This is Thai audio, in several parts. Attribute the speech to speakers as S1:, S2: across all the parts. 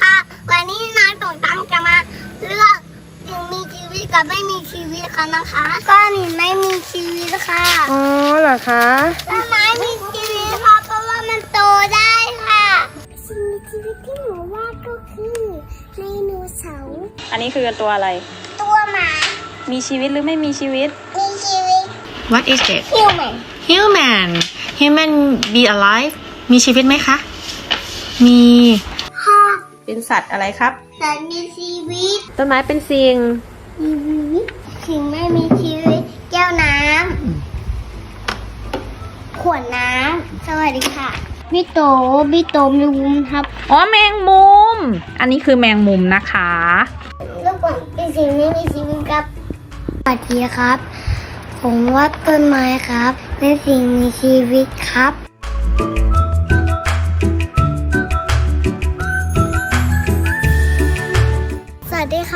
S1: ค่ะ วันนี้น้องตุ่มตั้งจะมาเลือกถึงมีชีวิตกับไม่มีชีวิตค่ะนะคะ ก็มีไม่มีชีวิตค่ะ
S2: อ๋อเหรอคะ
S1: ต้นไม้มีชีวิตเพราะเพราะว่ามันโตได้ค่ะสิ่งมีชีวิตที่หนูวาดก็คือไดโนเสาร์
S3: อันนี้คือตัวอะไร
S1: ตัวหมา
S3: มีชีวิตหรือไม่มีชีวิต
S1: มีชีวิต
S2: What is it
S1: human
S2: human human be alive มีชีวิตไหมคะ มี
S3: เป็นสัตว์อะไรครับ
S1: สัตว์มีชีวิต
S2: ต้นไม้เป็นสิ่ง
S1: ชีวิตสิ่งไม่มีชีวิตแก้วน้ำขวดน้ำสวัสดีค่ะพี่โตพี่โตมีวุ้มครับ
S3: อ๋อแมงมุม อันนี้คือแมงมุมนะคะ
S1: ลูกบอลเป็นสิ่งไม่มีชีวิตครับสวัสดีครับ ผมว่าต้นไม้ครับ เป็นสิ่งมีชีวิตครับ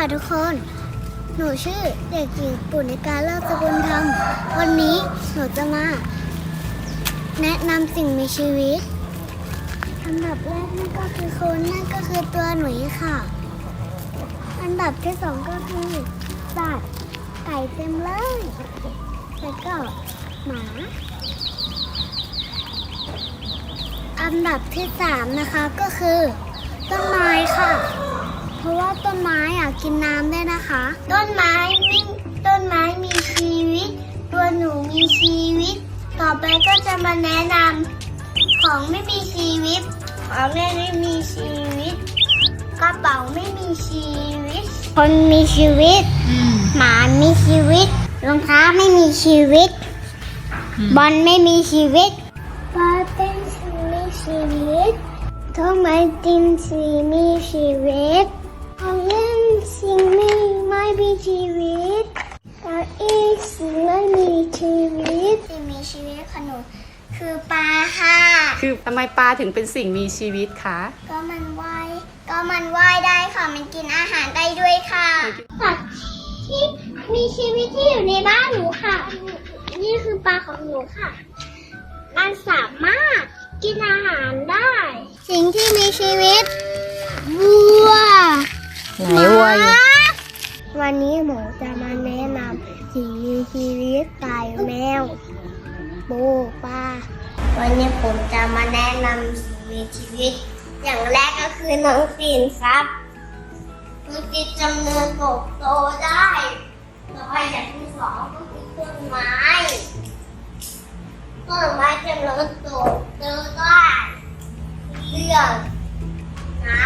S1: ค่ะทุกคน หนูชื่อเด็กหญิงปุณิการเลิศสกุลธรรม วันนี้หนูจะมา แนะนำสิ่งมีชีวิตอันดับแรกนั่นก็คือคนนั่นก็คือตัวหนูค่ะ อันดับที่สองก็คือสัตว์ไก่เต็มเลย แล้วก็หมา อันดับที่สามนะคะก็คือต้นไม้ค่ะ เพราะว่าต้นไม้อะกินน้ำได้วยนะคะ ต้นไม้ไม่ต้นไม้มีชีวิต ตัวหนูมีชีวิต ต่อไปก็จะมาแนะนำของไม่มีชีวิตของไม่ไม่มีชีวิต กระเป๋าไม่มีชีวิต คนมีชีวิต หมามีชีวิตรองเท้าไม่มีชีวิต บอลไม่มีชีวิตปลาเป็นสิ่งมีชีวิตต้นไม้ตินสิ่งมีชีวิต ของเล่นสิ่งไม่ไม่มีชีวิตเก้าอี้สิ่งไม่มีชีวิตสิ่งมีชีวิตขนมคือปลาค่ะ
S3: คือทำไมปลาถึงเป็นสิ่งมีชีวิตคะ
S1: ก็มันว่ายก็มันว่ายได้ค่ะ มันกินอาหารได้ด้วยค่ะสัตว์ที่มีชีวิตที่อยู่ในบ้านหนูค่ะ นี่คือปลาของหนูค่ะมันสามารถกินอาหารได้ สิ่งที่มีชีวิตวัว
S3: ไหนวัวอยู่
S1: วันนี้หมูจะมาแนะนำสิ่งมีชีวิตไก่แมวปูปลาวันนี้ผมจะมาแนะนำสิ่งมีชีวิต อย่างแรกก็คือน้องฟีนครับน้องฟีนจำเนินโตโตได้ต่อไปอย่างที่สองก็คือต้นไม้ต้นไม้จำเนินโตโตได้เรื่องนะ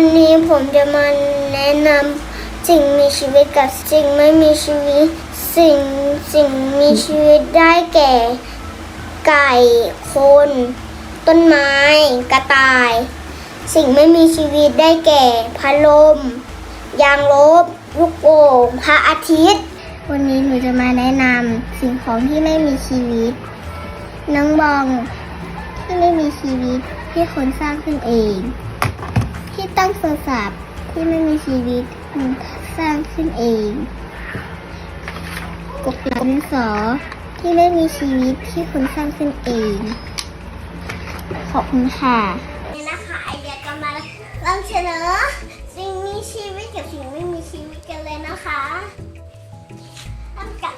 S1: วันนี้ผมจะมาแนะนำสิ่งมีชีวิตกับสิ่งไม่มีชีวิต สิ่งสิ่งมีชีวิตได้แก่ ไก่คน ต้นไม้ กระต่าย สิ่งไม่มีชีวิตได้แก่พัดลม ยางลบ ลูกโป่งพระอาทิตย์ วันนี้หนูจะมาแนะนำสิ่งของที่ไม่มีชีวิต น้องบองที่ไม่มีชีวิตที่คนสร้างขึ้นเอง ที่ตั้งโทรศัพท์ที่ไม่มีชีวิตมันสร้างขึ้นเองกบดินสอที่ไม่มีชีวิตที่คนสร้างขึ้นเอง ขอบคุณค่ะนี่นะคะไอเดียก็มาลองเสนอสิ่งมีชีวิตกับสิ่งไม่มีชีวิตกันเลยนะคะเริ่มกับ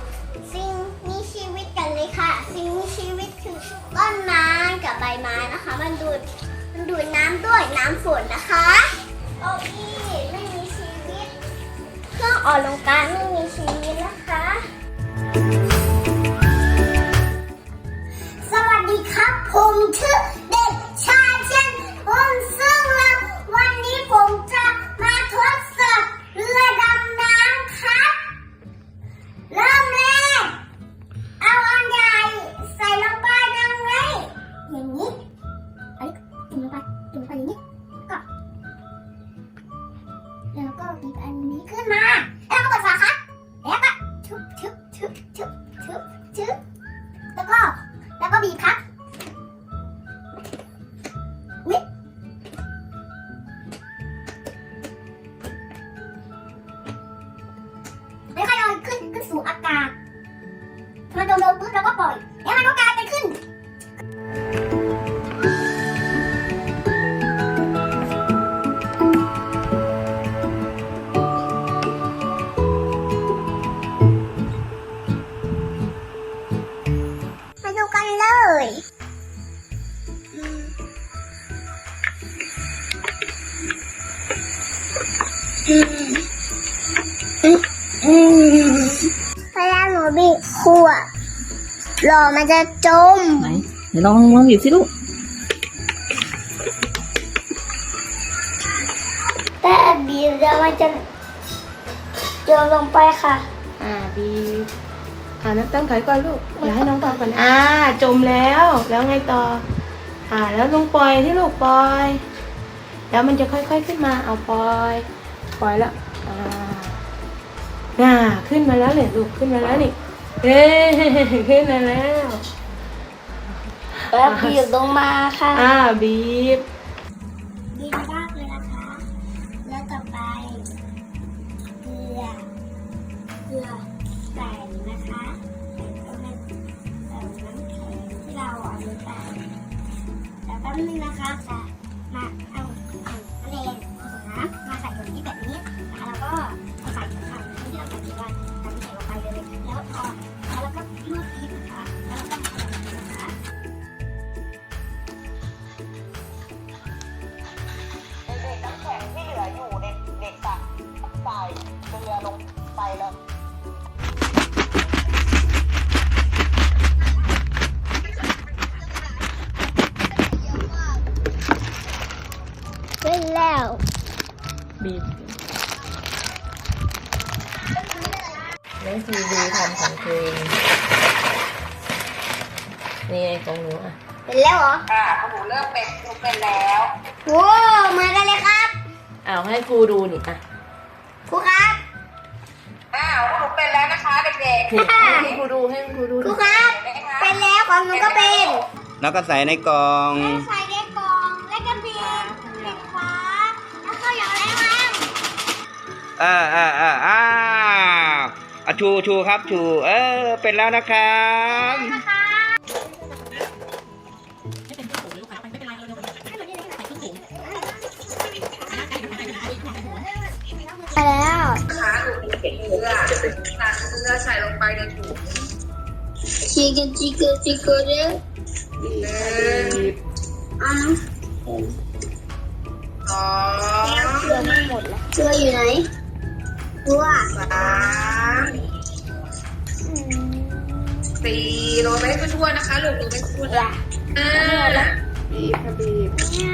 S1: สิ่งมีชีวิตกันเลยค่ะ สิ่งมีชีวิตคือต้นไม้กับใบไม้นะคะ มันดูด มันดูดน้ำด้วยน้ำฝนนะคะโอ้ยไม่มีชีวิต เครื่องออกลงการไม่มีชีวิตนะคะ สวัสดีครับผมชื่อ พยายามหนูบีบขวดหลอมันจะจม
S2: ไหนไหนลองลองบีบสิลูก
S1: แต่บีบแล้วมันจะจมลงไปค่ะ
S4: อ่าบีบอ่าน้ำตั้งถอยก่อนลูกอย่าให้น้องทำก่อนอ่า จมแล้ว แล้วไงต่อ อ่า แล้วลงปล่อยที่ลูกปล่อย แล้วมันจะค่อยๆขึ้นมาเอาปล่อยปล่อยแล้วอ่าน่าขึ้นมาแล้วเนี่ยลูกขึ้นมาแล้วนี่เอ้ขึ้นมาแล้ว
S1: แล้วบีบลงมาค่ะ
S4: อ่าบีบ
S1: บีบมากเลยนะคะ แล้วต่อไปเกลือเกลือใส่นะคะใส่ลงในใส่น้ำแข็งที่เราเอาลงไปแต่แป๊บนึงนะคะ
S4: นี่ไงของหนูอะ
S1: เป็นแล้วเหรออ่าหนูเริ่มเป็นหนูเป็นแล้วโว้มากันเลยครับ
S4: เอาให้ครูดูนี่อะ
S1: ครูครับ
S4: นี่ให้ครูดูให้ครูดู
S1: ครูครับ เป็นแล้วของหนูก็เป็น
S5: แล้วก็ใส่ในกล่อง
S1: แล้วใส่ในกล่องแล้วก็บีบปิดฝาแล้วก็หยอดให้มัน
S5: อ่าอ่าอ่า อ้าวอะชูชูครับชูเออเป็นแล้วนะครับ
S1: ไปแล้วชิคกี้ชิคกี้ชิคกี้เด้ออะเกลือไม่หมดแล้วเกลืออยู่ไหน เกลือ
S6: สี่โรยไปให้ทั่วๆนะคะลูกโรยไปทั่วๆอ่า
S3: บีบค่ะบีบ
S1: เนี่ย